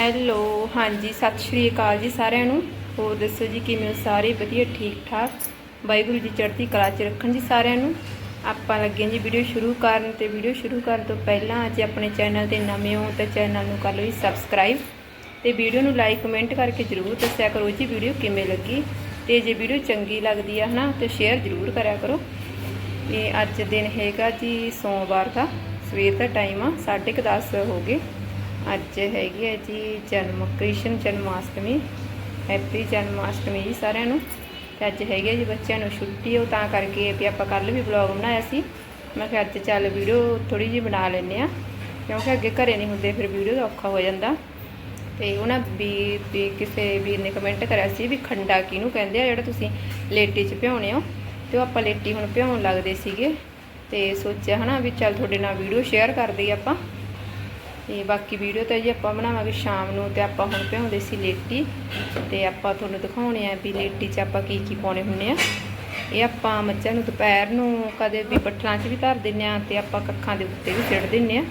Hello, ਹਾਂਜੀ, ਸਤਿ ਸ਼੍ਰੀ ਅਕਾਲ ਜੀ ਸਾਰਿਆਂ ਨੂੰ। ਹੋਰ ਦੱਸੋ ਜੀ, ਕਿਵੇਂ ਹੋ ਸਾਰੇ? ਵਧੀਆ, ਠੀਕ ਠਾਕ? ਵਾਹਿਗੁਰੂ ਜੀ ਚੜ੍ਹਦੀ ਕਲਾ 'ਚ ਰੱਖਣ ਜੀ ਸਾਰਿਆਂ ਨੂੰ। ਆਪਾਂ ਲੱਗੇ ਹਾਂ ਜੀ ਵੀਡੀਓ ਸ਼ੁਰੂ ਕਰਨ ਤੇ ਵੀਡੀਓ ਸ਼ੁਰੂ ਕਰਨ ਤੋਂ ਪਹਿਲਾਂ ਜੇ ਆਪਣੇ ਚੈਨਲ ਤੇ ਨਵੇਂ ਹੋ ਤਾਂ ਚੈਨਲ ਨੂੰ ਕਰ ਲਓ ਜੀ ਸਬਸਕ੍ਰਾਈਬ ਤੇ ਵੀਡੀਓ ਨੂੰ ਲਾਈਕ, ਕਮੈਂਟ ਕਰਕੇ ਜਰੂਰ ਦੱਸਿਆ ਕਰੋ ਜੀ ਵੀਡੀਓ ਕਿਵੇਂ ਲੱਗੀ ਤੇ ਜੇ ਵੀਡੀਓ ਚੰਗੀ ਲੱਗਦੀ ਆ ਹਨਾ ਤੇ ਸ਼ੇਅਰ ਜਰੂਰ ਕਰਿਆ ਕਰੋ। ਤੇ ਅੱਜ ਦਿਨ ਹੈਗਾ ਜੀ ਸੋਮਵਾਰ ਦਾ, ਸਵੇਰ ਦਾ ਟਾਈਮ ਆ 10:30 ਹੋ ਗਏ। ਅੱਜ ਹੈਗੀ ਹੈ ਜੀ ਜਨਮ, ਕ੍ਰਿਸ਼ਨ ਜਨਮਾਸ਼ਟਮੀ, ਹੈਪੀ ਜਨਮਾਸ਼ਟਮੀ ਜੀ ਸਾਰਿਆਂ ਨੂੰ। ਤੇ ਅੱਜ ਹੈਗੇ ਹੈ ਜੀ ਬੱਚਿਆਂ ਨੂੰ ਛੁੱਟੀ, ਉਹ ਤਾਂ ਕਰਕੇ ਵੀ ਆਪਾਂ ਕੱਲ ਵੀ ਵਲੌਗ ਬਣਾਇਆ ਸੀ। ਮੈਂ ਕਿਹਾ ਅੱਜ ਚੱਲ ਵੀਡੀਓ ਥੋੜੀ ਜਿਹੀ ਬਣਾ ਲੈਂਦੇ ਆ ਕਿਉਂਕਿ ਅੱਗੇ ਘਰੇ ਨਹੀਂ ਹੁੰਦੇ, ਫਿਰ ਵੀਡੀਓ ਦਾ ਔਖਾ ਹੋ ਜਾਂਦਾ। ਤੇ ਉਹਨਾਂ ਵੀ ਵੀ ਕਿਸੇ ਵੀਰ ਨੇ ਕਮੈਂਟ ਕਰਿਆ ਸੀ ਵੀ ਖੰਡਾ ਕਿਹਨੂੰ ਕਹਿੰਦੇ ਆ, ਜਿਹੜਾ ਤੁਸੀਂ ਲੇਟੀ 'ਚ ਭਿਉਣੇ ਹੋ ਤੇ ਉਹ ਆਪਾਂ ਲੇਟੀ ਹੁਣ ਭਿਉਣ ਲੱਗਦੇ ਸੀਗੇ। ਤੇ ਸੋਚਿਆ ਹਨਾ ਵੀ ਚੱਲ ਤੁਹਾਡੇ ਨਾਲ ਵੀਡੀਓ ਸ਼ੇਅਰ ਕਰਦੇ ਆਪਾਂ। ਤੇ ਬਾਕੀ ਵੀਡੀਓ ਤਾਂ ਜੀ ਆਪਾਂ ਬਣਾਵਾਂਗੇ ਸ਼ਾਮ ਨੂੰ ਤੇ ਆਪਾਂ ਹੁਣ ਭਿਉਂਦੇ ਸੀ ਲੇਟੀ ਤੇ ਆਪਾਂ ਤੁਹਾਨੂੰ ਦਿਖਾਉਣੇ ਆ ਵੀ ਲੇਟੀ 'ਚ ਆਪਾਂ ਕੀ ਕੀ ਪਾਉਣੇ ਹੁੰਨੇ ਆ। ਇਹ ਆਪਾਂ ਮੱਝਾਂ ਨੂੰ ਦੁਪਹਿਰ ਨੂੰ ਕਦੇ ਵੀ ਬੱਠਲਾਂ 'ਚ ਵੀ ਧਰ ਦਿੰਨੇ ਆ ਤੇ ਆਪਾਂ ਕੱਖਾਂ ਦੇ ਉੱਤੇ ਵੀ ਸਿੱਟ ਦਿੰਨੇ ਆ।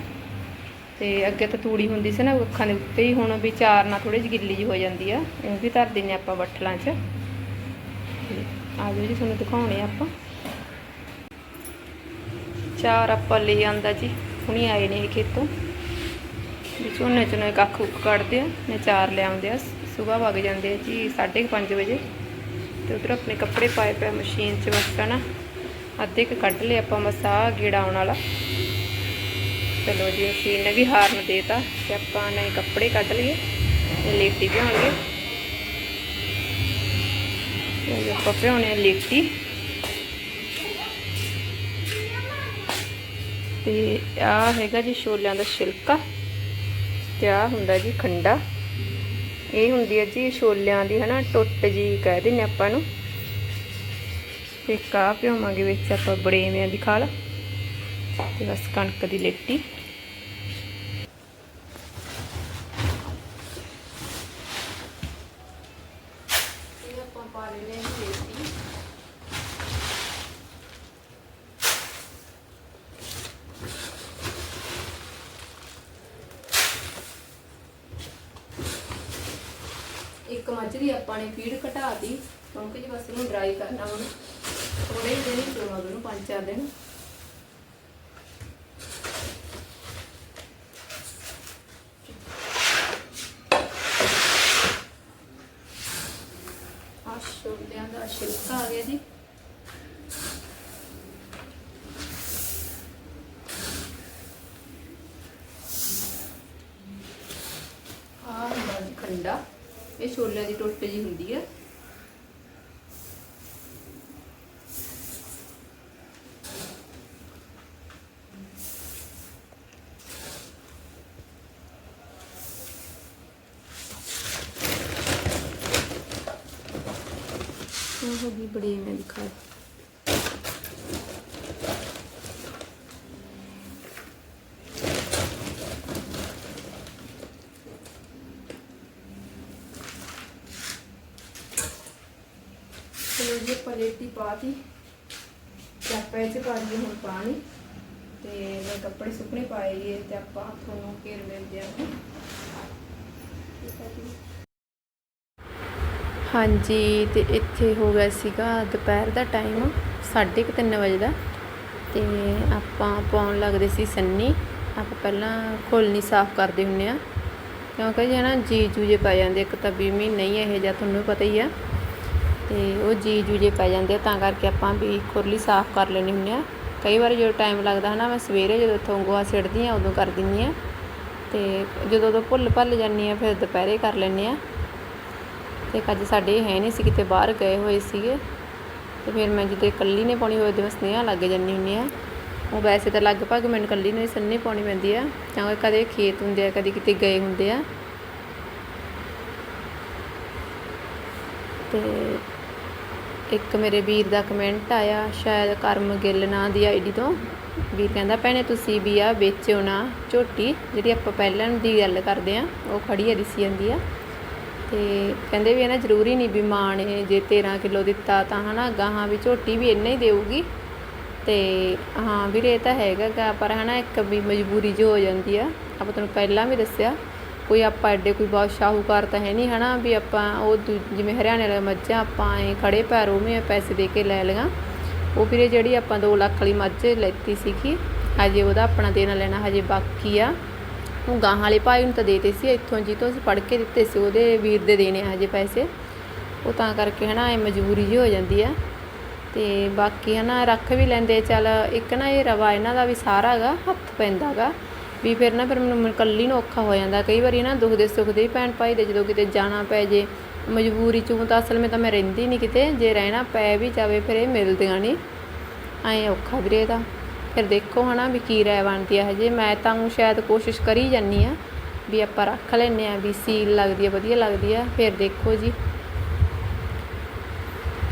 ਤੇ ਅੱਗੇ ਤਾਂ ਤੂੜੀ ਹੁੰਦੀ ਸੀ ਨਾ, ਉਹ ਅੱਖਾਂ ਦੇ ਉੱਤੇ ਹੀ ਹੁਣ ਵੀ ਚਾਰ ਨਾਲ ਥੋੜੀ ਜਿਹੀ ਗਿੱਲੀ ਜਿਹੀ ਹੋ ਜਾਂਦੀ ਆ, ਉਹ ਵੀ ਧਰ ਦਿੰਨੇ ਆਪਾਂ ਬੱਠਲਾਂ 'ਚ। ਤੇ ਆ ਜਾਓ ਜੀ ਤੁਹਾਨੂੰ ਦਿਖਾਉਣੇ ਆ ਆਪਾਂ। ਚਾਰ ਆਪਾਂ ਲੈ ਆਂਦਾ ਜੀ, ਹੁਣੀ ਆਏ ਨੇ ਇਹ ਖੇਤੋਂ। ਝੋਨੇ ਚ ਨੇ ਕੱਖ ਕੁੱਖ ਕੱਢਦੇ ਆ ਨੇ ਲਿਆਉਂਦੇ ਆ ਸਵੇਰ ਵਗ ਜਾਂਦੇ ਆ ਜੀ 5:30 ਵਜੇ। ਤੇ ਉਧਰ ਆਪਣੇ ਕੱਪੜੇ ਪਾਏ ਪਏ ਮਸ਼ੀਨ 'ਚ ਬਸ ਨਾ ਅੱਧੇ ਕ ਕੱਢ ਲਏ ਆਪਾਂ ਮਸਾ ਗੇੜਾ ਆਉਣ ਵਾਲਾ। ਚਲੋ ਜੀ, ਅਸੀਂ ਨੇ ਵੀ ਹਾਰਨ ਦੇਤਾ ਤੇ ਆਪਾਂ ਨੇ ਕੱਪੜੇ ਕੱਢ ਲਏ ਤੇ ਲੇਟੀ ਭਿਉਣਗੇ। ਤੇ ਆਪਾਂ ਭਿਉਣੇ ਆ ਲੇਟੀ। ਤੇ ਆ ਹੈਗਾ ਜੀ ਛੋਲਿਆਂ ਦਾ ਛਿਲਕਾ। ਤੇ ਆ ਹੁੰਦਾ ਜੀ ਖੰਡਾ? ਇਹ ਹੁੰਦੀ ਹੈ ਜੀ ਛੋਲਿਆਂ ਦੀ ਹਨਾ, ਟੁੱਟ ਜੀ ਕਹਿ ਦਿੰਨੇ ਆਪਾਂ ਨੂੰ। ਤੇ ਕਾ ਭਿਉਵਾਂਗੇ ਵਿੱਚ ਆਪਾਂ ਬੜੇਵਿਆਂ ਦੀ ਖਾਲ ਤੇ ਬਸ ਕਣਕ ਦੀ ਲੇਟੀ ਇਹ ਆਪਾਂ ਪਾ ਲੈਣੇ ਜੀ ਲੇਟੀ ਇੱਕ ਮੱਝ ਦੀ ਆਪਾਂ ਨੇ ਫੀਡ ਘਟਾਤੀ। ਕਿਉਂਕਿ ਜੀ ਬਸ ਇਹਨੂੰ ਡਰਾਈ ਕਰਨਾ ਹੁਣ। ਥੋੜੇ ਜਿਹੇ ਦਿਨ ਹੀ ਚੋਵਾਂਗੇ ਪੰਜ ਚਾਰ ਦਿਨ। ਆ ਛੋਲਿਆਂ ਛਿਲਕਾ ਆ ਗਿਆ ਜੀ ਆ ਹੁੰਦਾ ਜੀ ਖੰਡਾ ਇਹ ਛੋਲਿਆਂ ਦੀ ਟੁੱਟ ਜੀ ਹੁੰਦੀ ਆ। ਉਹ ਵੀ ਬੜੀ ਮੈਂ ਦਿਖਾ ਚਲੋ ਜੀ ਪਲੇਟੀ ਪਾਤੀ। ਤੇ ਆਪਾਂ ਇਹ ਪਾ ਦਈਏ ਹੁਣ ਪਾਣੀ। ਤੇ ਮੈਂ ਕੱਪੜੇ ਸੁੱਕਣੇ ਪਾਏ ਲਈਏ ਤੇ ਆਪਾਂ ਤੁਹਾਨੂੰ ਘੇਰ ਮਿਲਦੇ ਆਂ ਹਾਂਜੀ, ਤੇ ਇੱਥੇ ਹੋ ਗਿਆ ਸੀਗਾ ਦੁਪਹਿਰ ਦਾ ਟਾਈਮ 3:30 ਵਜੇ ਦਾ। ਤੇ ਆਪਾਂ ਪਾਉਣ ਲੱਗਦੇ ਸੀ ਸੰਨੀ। ਆਪਾਂ ਪਹਿਲਾਂ ਖੋਲਣੀ ਸਾਫ਼ ਕਰਦੇ ਹੁੰਨੇ ਆ ਕਿਉਂਕਿ ਜੇ ਨਾ ਜੀ ਜੂਜੇ ਪੈ ਜਾਂਦੇ ਇੱਕ ਤਾਂ ਵੀ ਮਹੀਨੇ ਹੀ ਇਹ ਜਾਂ ਤੁਹਾਨੂੰ ਪਤਾ ਹੀ ਆ। ਤੇ ਉਹ ਜੀ ਜੂ ਜੇ ਪੈ ਜਾਂਦੇ ਆ, ਤਾਂ ਕਰਕੇ ਆਪਾਂ ਵੀ ਖੁਰਲੀ ਸਾਫ਼ ਕਰ ਲੈਣੀ ਹੁੰਨੇ ਆ। ਕਈ ਵਾਰ ਜਦੋਂ ਟਾਈਮ ਲੱਗਦਾ ਹਨਾ, ਮੈਂ ਸਵੇਰੇ ਜਦੋਂ ਇੱਥੋਂ ਗੋਹਾ ਸਿੱਟਦੀ ਆ ਉਦੋਂ ਕਰ ਦਿੰਦੀ ਆ ਤੇ ਜਦੋਂ ਉਦੋਂ ਭੁੱਲ ਭੱਲ ਜਾਂਦੀ ਆ ਫਿਰ ਦੁਪਹਿਰੇ ਕਰ ਲੈਂਦੇ ਆ ਤੇ ਅੱਜ ਸਾਡੇ ਹੈ ਨਹੀਂ ਸੀ ਕਿਤੇ ਬਾਹਰ ਗਏ ਹੋਏ ਸੀਗੇ। ਤੇ ਫਿਰ ਮੈਂ ਜਦੋਂ ਇਕੱਲੀ ਨੇ ਪਾਉਣੀ ਹੋਵੇ ਹੋਏ ਮੈਂ ਸਨੇਹਾ ਲੱਗ ਜਾਂਦੀ ਹੁੰਦੀ ਆ। ਉਹ ਵੈਸੇ ਤਾਂ ਲਗਭਗ ਮੈਨੂੰ ਇਕੱਲੀ ਨੂੰ ਹੀ ਸੰਨੇ ਪਾਉਣੀ ਪੈਂਦੀ ਆ। ਕਿਉਂਕਿ ਕਦੇ ਖੇਤ ਹੁੰਦੇ ਆ, ਕਦੇ ਕਿਤੇ ਗਏ ਹੁੰਦੇ ਆ। ਤੇ ਇੱਕ ਮੇਰੇ ਵੀਰ ਦਾ ਕਮੈਂਟ ਆਇਆ, ਸ਼ਾਇਦ ਕਰਮ ਗਿੱਲ ਨਾਂ ਦੀ ਆਈਡੀ ਤੋਂ। ਵੀ ਕਹਿੰਦਾ, ਭੈਣੇ ਤੁਸੀਂ ਵੀ ਆ, ਵੇਚਿਓ ਨਾ ਝੋਟੀ, ਜਿਹੜੀ ਆਪਾਂ ਪਹਿਲਾਂ ਦੀ ਗੱਲ ਕਰਦੇ ਆ, ਉਹ ਖੜੀ ਆ, ਦਿਸੀ ਜਾਂਦੀ ਆ। ਤੇ ਕਹਿੰਦੇ ਵੀ ਇਹ ਨਾ ਜ਼ਰੂਰੀ ਨਹੀਂ ਵੀ ਮਾਂ ਨੇ ਜੇ 13 ਕਿਲੋ ਦਿੱਤਾ ਤਾਂ ਹਨਾ ਗਾਹਾਂ ਵੀ ਝੋਟੀ ਵੀ ਇੰਨਾ ਹੀ ਦੇਊਗੀ। ਤੇ ਹਾਂ ਵੀਰੇ, ਇਹ ਤਾਂ ਹੈਗਾ ਗਾ, ਪਰ ਹਨਾ ਇੱਕ ਵੀ ਮਜਬੂਰੀ ਜੋ ਹੋ ਜਾਂਦੀ ਆ। ਆਪਾਂ ਤੁਹਾਨੂੰ ਪਹਿਲਾਂ ਵੀ ਦੱਸਿਆ ਕੋਈ ਆਪਾਂ ਐਡੇ ਕੋਈ ਬਹੁਤ ਸ਼ਾਹੂਕਾਰ ਤਾਂ ਹੈ ਨਹੀਂ, ਹਨਾ, ਵੀ ਆਪਾਂ ਉਹ ਦੂ- ਜਿਵੇਂ ਹਰਿਆਣੇ ਵਾਲੇ ਮੱਝਾਂ ਆਪਾਂ ਐ ਖੜੇ ਪੈਰ ਉਵੇਂ ਪੈਸੇ ਦੇ ਕੇ ਲੈ ਲਈਆਂ। ਉਹ ਵੀਰੇ ਜਿਹੜੀ ਆਪਾਂ 2 ਲੱਖ ਵਾਲੀ ਮੱਝ ਲੈਤੀ ਸੀਗੀ, ਹਜੇ ਉਹਦਾ ਆਪਣਾ ਦੇਣਾ ਲੈਣਾ ਹਜੇ ਬਾਕੀ ਆ। ਉਹ ਗਾਹਾਂ ਵਾਲੇ ਭਾਈ ਨੂੰ ਤਾਂ ਦੇਤੇ ਸੀ, ਇੱਥੋਂ ਜੀ ਤੋਂ ਅਸੀਂ ਫੜ ਕੇ ਦਿੱਤੇ ਸੀ, ਉਹਦੇ ਵੀਰ ਦੇ ਦੇਣੇ ਹਜੇ ਪੈਸੇ। ਉਹ ਤਾਂ ਕਰਕੇ ਹਨਾ ਇਹ ਮਜਬੂਰੀ ਜੀ ਹੋ ਜਾਂਦੀ ਆ। ਤੇ ਬਾਕੀ ਹਨਾ ਰੱਖ ਵੀ ਲੈਂਦੇ, ਚੱਲ ਇੱਕ ਨਾ ਇਹ ਰਵਾ ਇਹਨਾਂ ਦਾ ਵੀ ਸਾਰਾ ਹੈਗਾ, ਹੱਥ ਪੈਂਦਾਗਾ ਵੀ ਫਿਰ ਨਾ ਫਿਰ ਮੈਨੂੰ ਇਕੱਲੀ ਨੂੰ ਔਖਾ ਹੋ ਜਾਂਦਾ। ਕਈ ਵਾਰੀ ਨਾ ਦੁੱਖ ਦੇ ਸੁੱਖ ਦੇ ਹੀ ਭੈਣ ਭਾਈ ਦੇ ਜਦੋਂ ਕਿਤੇ ਜਾਣਾ ਪੈ ਜੇ, ਮਜਬੂਰੀ ਚੋਂ ਤਾਂ ਅਸਲ ਵਿੱਚ ਤਾਂ ਮੈਂ ਰਹਿੰਦੀ ਨਹੀਂ ਕਿਤੇ, ਜੇ ਰਹਿਣਾ ਪੈ ਵੀ ਜਾਵੇ ਫਿਰ ਇਹ ਮਿਲਦੀਆਂ ਨਹੀਂ ਐਂ ਔਖਾ ਵੀਰੇ ਦਾ ਫਿਰ ਦੇਖੋ ਹਨਾ ਵੀ ਕੀ ਰਾਇ ਬਣਦੀ ਹੈ ਹਜੇ ਮੈਂ ਤਾਂ ਸ਼ਾਇਦ ਕੋਸ਼ਿਸ਼ ਕਰੀ ਜਾਨੀ ਆ ਵੀ ਆਪਾਂ ਰੱਖ ਲੈਨੇ ਆ, ਵੀ ਸੀਲ ਲੱਗਦੀ ਆ, ਵਧੀਆ ਲੱਗਦੀ ਆ, ਫਿਰ ਦੇਖੋ ਜੀ।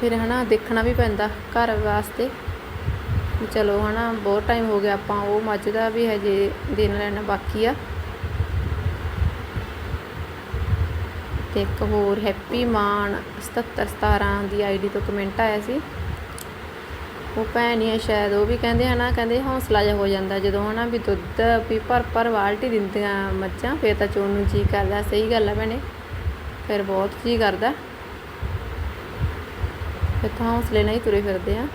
ਫਿਰ ਹਨਾ ਦੇਖਣਾ ਵੀ ਪੈਂਦਾ ਘਰ ਵਾਸਤੇ। ਵੀ ਚਲੋ ਹਨਾ, ਬਹੁਤ ਟਾਈਮ ਹੋ ਗਿਆ ਆਪਾਂ, ਉਹ ਮੱਝ ਦਾ ਵੀ ਹਜੇ ਦਿਨ ਲੈਣਾ ਬਾਕੀ ਆ। ਤੇ ਇੱਕ ਹੋਰ ਹੈਪੀ ਮਾਨ 77 17 ਦੀ ਆਈਡੀ ਤੋਂ ਕਮੈਂਟ ਆਇਆ ਸੀ। ਉਹ ਭੈਣ ਹੀ ਆ ਸ਼ਾਇਦ, ਉਹ ਵੀ ਕਹਿੰਦੇ ਹਨਾ, ਕਹਿੰਦੇ ਹੌਸਲਾ ਜਿਹਾ ਹੋ ਜਾਂਦਾ ਜਦੋਂ ਹਨਾ ਵੀ ਦੁੱਧ ਵੀ ਭਰ ਭਰ ਬਾਲਟੀ ਦਿੰਦੀਆਂ ਮੱਝਾਂ, ਫੇਰ ਤਾਂ ਚੋਣ ਨੂੰ ਜੀ ਕਰਦਾ, ਸਹੀ ਗੱਲ ਆ ਭੈਣੇ, ਫਿਰ ਬਹੁਤ ਜੀ ਕਰਦਾ। ਫਿਰ ਤਾਂ ਹੌਸਲੇ ਨਾਲ ਹੀ ਤੁਰੇ ਫਿਰਦੇ ਆ।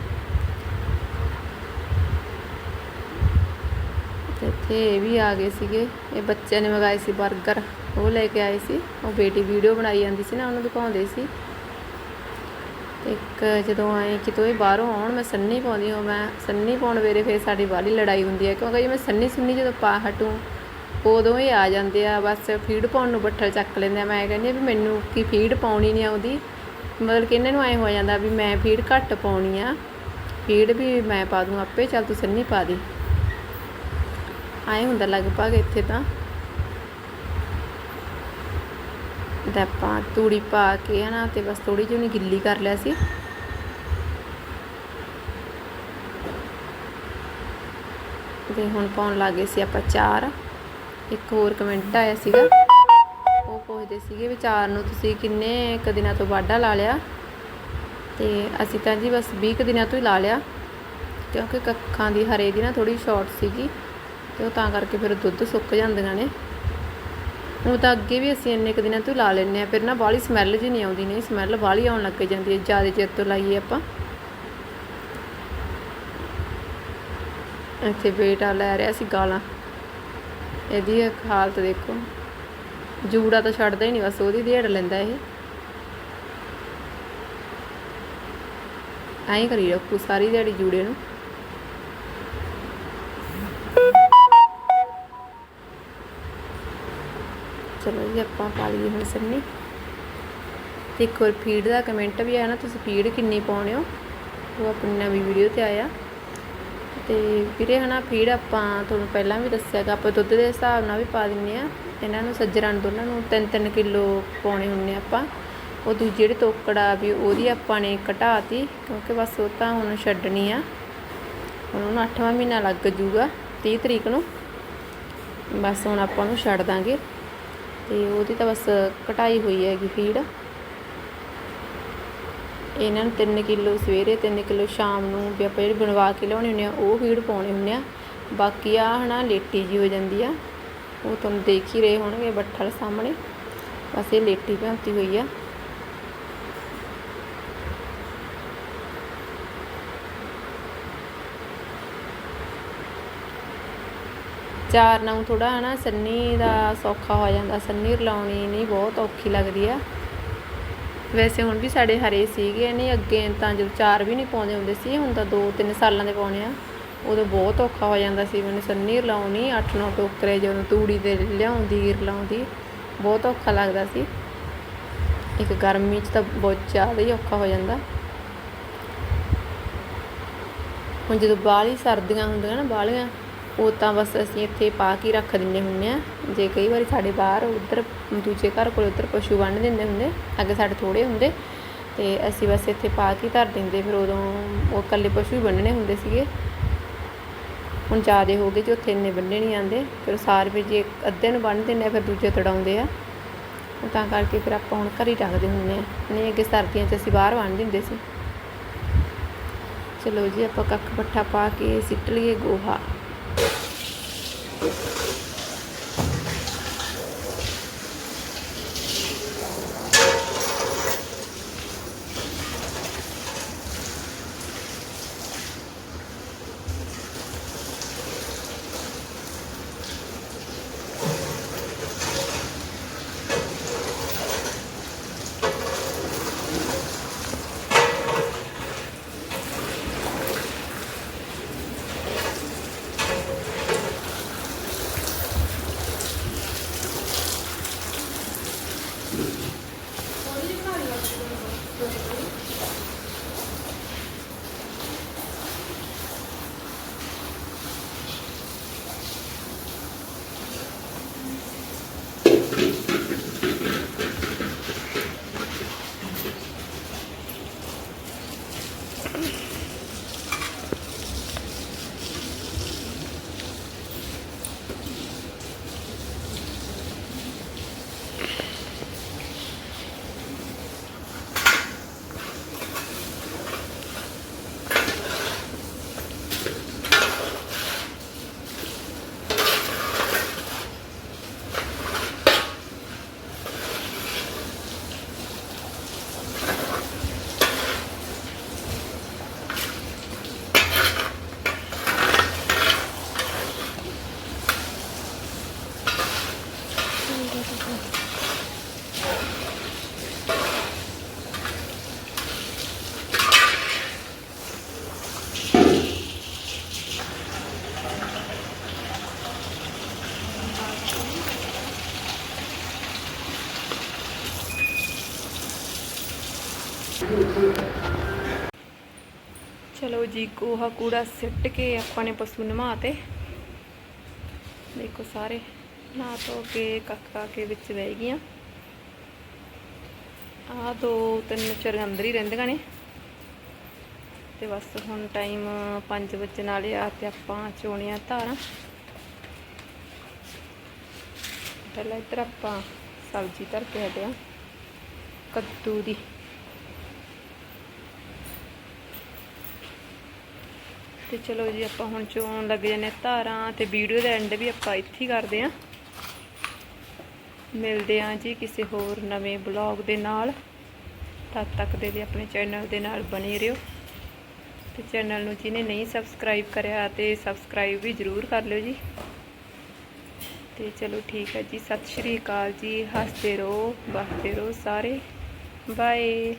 ਤੇ ਇਹ ਵੀ ਆ ਗਏ ਸੀਗੇ। ਇਹ ਬੱਚਿਆਂ ਨੇ ਮੰਗਾਏ ਸੀ 버ਗਰ ਉਹ ਲੈ ਕੇ ਆਏ ਸੀ। ਉਹ ਬੇਟੀ ਵੀਡੀਓ ਬਣਾਈ ਜਾਂਦੀ ਸੀ ਨਾ, ਉਹਨੂੰ ਦਿਖਾਉਂਦੇ ਸੀ। ਇੱਕ ਜਦੋਂ ਆਏ ਕਿਤੋਂ ਇਹ ਬਾਹਰੋਂ ਆਉਣ, ਮੈਂ ਸੰਨੀ ਪਾਉਂਦੀ ਹਾਂ। ਮੈਂ ਸੰਨੀ ਪਾਉਣ ਵੇਲੇ ਫਿਰ ਸਾਡੀ ਬਾਹਲੀ ਲੜਾਈ ਹੁੰਦੀ ਹੈ। ਕਿਉਂਕਿ ਜੇ ਮੈਂ ਸੰਨੀ ਸੁੰਨੀ ਜਦੋਂ ਪਾ ਹਟੂੰ, ਉਦੋਂ ਹੀ ਆ ਜਾਂਦੇ ਆ। ਬਸ ਫੀਡ ਪਾਉਣ ਨੂੰ ਬੱਠਲ ਚੱਕ ਲੈਂਦੇ ਆ। ਮੈਂ ਕਹਿੰਦੀ ਆ ਵੀ ਮੈਨੂੰ ਕੀ ਫੀਡ ਪਾਉਣੀ ਨਹੀਂ ਆਉਂਦੀ ਮਤਲਬ ਕਿ ਇਹਨਾਂ ਨੂੰ ਐ ਹੋ ਜਾਂਦਾ ਵੀ ਮੈਂ ਫੀਡ ਘੱਟ ਪਾਉਣੀ ਆ। ਫੀਡ ਵੀ ਮੈਂ ਪਾ ਦੂੰ ਆਪੇ। ਚੱਲ ਤੂੰ ਸੰਨੀ ਪਾ ਦੀ। ਆਏ ਹੁੰਦਾ ਲਗਭਗ ਇੱਥੇ ਤਾਂ। ਤੇ ਆਪਾਂ ਤੂੜੀ ਪਾ ਕੇ ਹਨਾ ਤੇ ਬਸ ਥੋੜੀ ਜਿਹੀ ਉਹਨੇ ਗਿੱਲੀ ਕਰ ਲਿਆ ਸੀ। ਤੇ ਹੁਣ ਪਾਉਣ ਲੱਗੇ ਸੀ ਆਪਾਂ ਚਾਰ। ਇੱਕ ਹੋਰ ਕਮੈਂਟ ਆਇਆ ਸੀਗਾ। ਉਹ ਪੁੱਛਦੇ ਸੀਗੇ ਵੀ ਚਾਰ ਨੂੰ ਤੁਸੀਂ ਕਿੰਨੇ ਕੁ ਦਿਨਾਂ ਤੋਂ ਵਾਢਾ ਲਾ ਲਿਆ? ਤੇ ਅਸੀਂ ਤਾਂ ਜੀ ਬਸ 20 ਕੁ ਦਿਨਾਂ ਤੋਂ ਹੀ ਲਾ ਲਿਆ। ਕਿਉਂਕਿ ਕੱਖਾਂ ਦੀ ਹਰੇ ਦੀ ਨਾ ਥੋੜੀ ਸ਼ਾਰਟ ਸੀਗੀ। ਤੇ ਉਹ ਤਾਂ ਕਰਕੇ ਫਿਰ ਦੁੱਧ ਸੁੱਕ ਜਾਂਦੀਆਂ ਨੇ। ਉਹ ਤਾਂ ਅੱਗੇ ਵੀ ਅਸੀਂ ਇੰਨੇ ਕੁ ਦਿਨਾਂ ਤੋਂ ਹੀ ਲਾ ਲੈਂਦੇ ਆ ਫਿਰ ਨਾ ਬਾਹਲੀ ਸਮੈਲ ਜੀ ਨਹੀਂ ਆਉਂਦੀ, ਨਹੀਂ ਸਮੈਲ ਬਾਹਲੀ ਆਉਣ ਲੱਗ ਜਾਂਦੀ ਹੈ, ਜ਼ਿਆਦਾ ਚਿਰ ਤੋਂ ਲਾਈਏ ਆਪਾਂ। ਇੱਥੇ ਬੇਟਾ ਲੈ ਰਿਹਾ ਸੀ ਗਾਲਾਂ। ਇਹਦੀ ਇੱਕ ਹਾਲਤ ਦੇਖੋ। ਜੂੜਾ ਤਾਂ ਛੱਡਦਾ ਹੀ ਨਹੀਂ, ਬਸ ਉਹਦੀ ਢੇੜ ਲੈਂਦਾ ਇਹ। ਐਂ ਕਰੀ ਰੱਖੂ ਸਾਰੀ ਦਿਹਾੜੀ ਜੂੜੇ ਨੂੰ। ਚਲੋ ਜੀ, ਆਪਾਂ ਪਾ ਲਈਏ ਹੁਣ ਸੰਨੀ। ਤੇ ਇੱਕ ਹੋਰ ਫੀਡ ਦਾ ਕਮੈਂਟ ਵੀ ਆਇਆ ਨਾ, ਤੁਸੀਂ ਫੀਡ ਕਿੰਨੀ ਪਾਉਣੇ ਹੋ? ਉਹ ਆਪਣੀ ਨਵੀਂ ਵੀਡੀਓ ਤੇ ਆਇਆ। ਤੇ ਵੀਰੇ, ਹਨਾ ਫੀਡ ਆਪਾਂ ਤੁਹਾਨੂੰ ਪਹਿਲਾਂ ਵੀ ਦੱਸਿਆਗਾ ਆਪਾਂ ਦੁੱਧ ਦੇ ਹਿਸਾਬ ਨਾਲ ਵੀ ਪਾ ਦਿੰਨੇ ਆ। ਇਹਨਾਂ ਨੂੰ ਸੱਜਰਾਂ ਨੂੰ ਦੋਨਾਂ ਨੂੰ 3-3 ਕਿਲੋ ਪਾਉਣੇ ਹੁੰਨੇ ਆਪਾਂ। ਉਹ ਦੂਜੀ ਜਿਹੜੀ ਤੋਕੜਾ ਵੀ, ਉਹਦੀ ਆਪਾਂ ਨੇ ਘਟਾਤੀ, ਕਿਉਂਕਿ ਬਸ ਉਹ ਤਾਂ ਹੁਣ ਛੱਡਣੀ ਆ। ਹੁਣ ਉਹਨੂੰ 8ਵਾਂ ਮਹੀਨਾ ਲੱਗ ਜੂਗਾ 30 ਤਰੀਕ ਨੂੰ। ਬਸ ਹੁਣ ਆਪਾਂ ਉਹਨੂੰ ਛੱਡ ਦਾਂਗੇ। ਤੇ ਉਹਦੀ ਤਾਂ ਬਸ ਘਟਾਈ ਹੋਈ ਹੈਗੀ ਫੀਡ। ਇਹਨਾਂ ਨੂੰ 3 ਕਿਲੋ ਸਵੇਰੇ 3 ਕਿਲੋ ਸ਼ਾਮ ਨੂੰ ਵੀ ਆਪਾਂ ਜਿਹੜੀ ਬਣਵਾ ਕੇ ਲਿਆਉਣੇ ਹੁੰਦੇ ਆ, ਉਹ ਫੀਡ ਪਾਉਣੇ ਹੁੰਦੇ ਆ। ਬਾਕੀ ਆ ਹਨਾ, ਲੇਟੀ ਜੀ ਹੋ ਜਾਂਦੀ ਆ। ਉਹ ਤੁਹਾਨੂੰ ਦੇਖ ਹੀ ਰਹੇ ਹੋਣਗੇ ਬੱਠਲ ਸਾਹਮਣੇ। ਬਸ ਇਹ ਲੇਟੀ ਭੰਤੀ ਹੋਈ ਆ। ਚਾਰ ਨੂੰ ਥੋੜਾ ਹਨਾ ਸੰਨੀ ਦਾ ਸੌਖਾ ਹੋ ਜਾਂਦਾ। ਸੰਨੀ ਰਲਾਉਣੀ ਨਹੀਂ ਬਹੁਤ ਔਖੀ ਲੱਗਦੀ ਆ। ਵੈਸੇ ਹੁਣ ਵੀ ਸਾਡੇ ਹਰੇ ਸੀਗੇ, ਨਹੀਂ ਅੱਗੇ ਤਾਂ ਜਦੋਂ ਚਾਰ ਵੀ ਨਹੀਂ ਪਾਉਂਦੇ ਹੁੰਦੇ ਸੀ, ਹੁਣ ਤਾਂ 2-3 ਸਾਲਾਂ ਦੇ ਪਾਉਣੇ ਆ। ਉਦੋਂ ਬਹੁਤ ਔਖਾ ਹੋ ਜਾਂਦਾ ਸੀ, ਮੈਨੂੰ ਸੰਨੀ ਰਲਾਉਣੀ 8-9 ਟੋਕਰੇ ਜਦੋਂ ਤੂੜੀ ਦੇ ਲਿਆਉਂਦੀ, ਰਲਾਉਂਦੀ, ਬਹੁਤ ਔਖਾ ਲੱਗਦਾ ਸੀ। ਇੱਕ ਗਰਮੀ 'ਚ ਤਾਂ ਬਹੁਤ ਜ਼ਿਆਦਾ ਹੀ ਔਖਾ ਹੋ ਜਾਂਦਾ। ਹੁਣ ਜਦੋਂ ਬਾਹਲੀ ਸਰਦੀਆਂ ਹੁੰਦੀਆਂ ਨਾ, ਬਾਹਲੀਆਂ ਉਹ ਤਾਂ ਬਸ ਅਸੀਂ ਇੱਥੇ ਪਾ ਕੇ ਰੱਖ ਦਿੰਦੇ ਹੁੰਦੇ ਆ ਜੇ ਕਈ ਵਾਰੀ ਸਾਡੇ ਬਾਹਰ ਉਧਰ, ਦੂਜੇ ਘਰ ਕੋਲ ਉਧਰ ਪਸ਼ੂ ਬੰਨ ਦਿੰਦੇ ਹੁੰਦੇ ਅੱਗੇ ਸਾਡੇ ਥੋੜੇ ਹੁੰਦੇ। ਤੇ ਅਸੀਂ ਬਸ ਇੱਥੇ ਪਾ ਕੇ ਧਰ ਦਿੰਦੇ। ਫਿਰ ਉਦੋਂ ਉਹ ਇਕੱਲੇ ਪਸ਼ੂ ਹੀ ਬੰਨਣੇ ਹੁੰਦੇ ਸੀਗੇ। ਹੁਣ ਜ਼ਿਆਦੇ ਹੋ ਗਏ ਜੀ, ਉੱਥੇ ਇੰਨੇ ਬੰਨੇ ਨਹੀਂ ਆਉਂਦੇ ਫਿਰ ਸਾਰ ਵੀ ਜੇ ਅੱਧੇ ਨੂੰ ਬੰਨ ਦਿੰਦੇ ਆ, ਫਿਰ ਦੂਜੇ ਤੜਾਉਂਦੇ ਆ। ਤਾਂ ਕਰਕੇ ਫਿਰ ਆਪਾਂ ਹੁਣ ਘਰ ਹੀ ਰੱਖਦੇ ਹੁੰਦੇ ਆ ਨਹੀਂ, ਅੱਗੇ ਸਰਦੀਆਂ 'ਚ ਅਸੀਂ ਬਾਹਰ ਬੰਨ ਦਿੰਦੇ ਸੀ। ਚਲੋ ਜੀ, ਆਪਾਂ ਕੱਖ ਪੱਠਾ ਪਾ ਕੇ ਸਿੱਟ ਲਈਏ ਗੋਹਾ। Thank you. ਚਲੋ ਜੀ, ਗੋਹਾ ਕੂੜਾ ਸਿੱਟ ਕੇ ਆਪਾਂ ਨੇ ਪਸ਼ੂ ਨਵਾ ਤੇ ਦੇਖੋ ਸਾਰੇ, ਨਹਾ ਧੋ ਕੇ ਕੱਕਾ ਕੇ ਵਿੱਚ ਬਹਿ ਗਈਆਂ। ਆ ਦੋ, ਤਿੰਨ ਚਾਰ ਅੰਦਰ ਹੀ ਰਹਿੰਦੀਆਂ ਨੇ। ਤੇ ਬਸ ਹੁਣ ਟਾਈਮ 5 ਵਜੇ ਨਾਲੇ ਆ ਤੇ ਆਪਾਂ ਚੋਣੀਆਂ ਧਾਰਾਂ। ਪਹਿਲਾਂ ਇੱਧਰ ਆਪਾਂ ਸਬਜ਼ੀ ਧਰ ਕੇ ਹਟਿਆ ਕੱਦੂ ਦੀ। ਤੇ ਚਲੋ ਜੀ ਆਪਾਂ ਹੁਣ ਚੋਣ ਲੱਗ ਜਾਂਦੇ ਹਾਂ ਧਾਰਾਂ ਤੇ ਵੀਡੀਓ ਦਾ ਐਂਡ ਵੀ ਆਪਾਂ ਇੱਥੇ ਕਰਦੇ ਆਂ ਮਿਲਦੇ ਆਂ ਜੀ ਕਿਸੇ ਹੋਰ ਨਵੇਂ ਬਲੌਗ ਦੇ ਨਾਲ। ਤਦ ਤੱਕ ਦੇ ਲਈ ਆਪਣੇ ਚੈਨਲ ਦੇ ਨਾਲ ਬਣੇ ਰਹੋ। ਤੇ ਚੈਨਲ ਨੂੰ ਜਿਹਨੇ ਨਹੀਂ ਸਬਸਕ੍ਰਾਈਬ ਕਰਿਆ ਤੇ ਸਬਸਕ੍ਰਾਈਬ ਵੀ ਜ਼ਰੂਰ ਕਰ ਲਿਓ ਜੀ। ਤੇ ਚਲੋ ਠੀਕ ਹੈ ਜੀ, ਸਤਿ ਸ਼੍ਰੀ ਅਕਾਲ ਜੀ, ਹੱਸਦੇ ਰਹੋ ਵਸਦੇ ਰਹੋ ਸਾਰੇ। ਬਾਏ